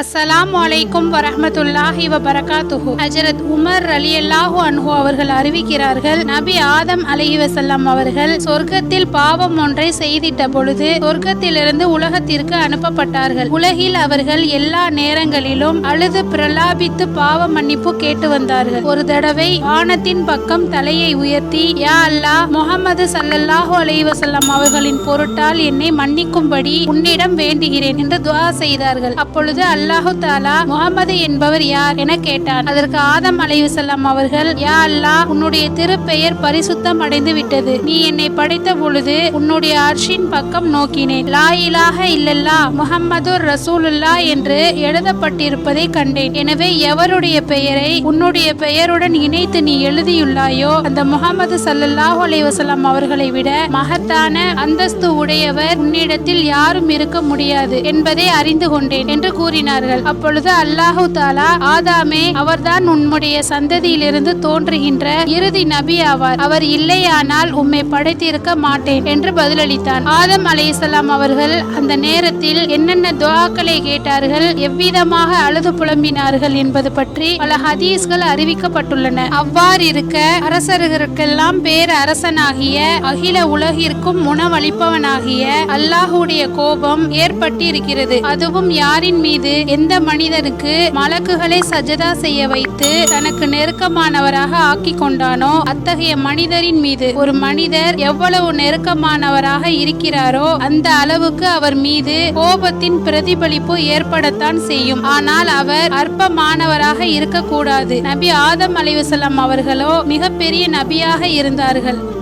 அஸ்லாம் வலைக்கும் வரமத்துல்லாஹி வபரகாத்துஹு. ஹஜரத் உமர் ரலியல்லாஹு அன்ஹு அவர்கள் அறிவிக்கிறார்கள் நபி ஆதம் அலைஹி வசல்லாம் அவர்கள் சொர்க்கத்தில் பாவம் ஒன்றை செய்திட்ட பொழுது சொர்க்கத்திலிருந்து உலகத்திற்கு அனுப்பப்பட்டார்கள். உலகில் அவர்கள் எல்லா நேரங்களிலும் அழுது பிரலாபித்து பாவ மன்னிப்பு கேட்டு வந்தார்கள். ஒரு தடவை வானத்தின் பக்கம் தலையை உயர்த்தி யா அல்லாஹ் முகமது சல்லல்லாஹு அலைஹி வசல்லாம் அவர்களின் பொருட்டால் என்னை மன்னிக்கும்படி உன்னிடம் வேண்டுகிறேன் என்று துவா செய்தார்கள். அப்பொழுது அல்லாஹு தாலா முகமது என்பவர் யார் என கேட்டார் அதற்கு ஆதம் அலைவசல்லாம் அவர்கள் யா அல்லாஹ் உன்னுடைய திருப்பெயர் பரிசுத்தம் அடைந்து விட்டது. நீ என்னை படைத்த பொழுது உன்னுடைய அர்ஷின் பக்கம் நோக்கினேன். லா இலாக இல்லல்லா முகமது ரசூலுல்லா என்று எழுதப்பட்டிருப்பதை கண்டேன். எனவே எவருடைய பெயரை உன்னுடைய பெயருடன் இணைத்து நீ எழுதியுள்ளாயோ அந்த முகமது சல்லல்லாஹு அலைவசல்லாம் அவர்களை விட மகத்தான அந்தஸ்து உடையவர் உன்னிடத்தில் யாரும் இருக்க முடியாது என்பதை அறிந்து கொண்டேன் என்று கூறினார். கூறினார்கள் அப்பொழுது அல்லாஹு தாலா ஆதாமே அவர்தான் உன்னுடைய சந்ததியிலிருந்து தோன்றுகின்ற இறுதி நபி ஆவார். அவர் இல்லையானால் உம்மை படைத்திருக்க மாட்டேன் என்று பதிலளித்தான். ஆதம் அலைஹிஸ்ஸலாம் அவர்கள் அந்த நேரத்தில் என்னென்ன துவாக்களை கேட்டார்கள் எவ்விதமாக அழுது புலம்பினார்கள் என்பது பற்றி பல ஹதீஸ்கள் அறிவிக்கப்பட்டுள்ளன. அவ்வாறு இருக்க அரசர்களுக்கெல்லாம் பேர் அரசனாகிய அகில உலகிற்கும் உணவளிப்பவனாகிய அல்லாஹுடைய கோபம் ஏற்பட்டிருக்கிறது. அதுவும் யாரின் மீது? எந்த மனிதனுக்கு மலக்குகளை சஜதா செய்ய வைத்து தனக்கு நெருக்கமானவராக ஆக்கி கொண்டானோ அத்தகைய மனிதரின் மீது ஒரு மனிதர் எவ்வளவு நெருக்கமானவராக இருக்கிறாரோ அந்த அளவுக்கு அவர் மீது கோபத்தின் பிரதிபலிப்பு ஏற்படத்தான் செய்யும். ஆனால் அவர் அற்பமானவராக இருக்கக்கூடாது. நபி ஆதம் அலைவசல்லாம் அவர்களோ மிகப்பெரிய நபியாக இருந்தார்கள்.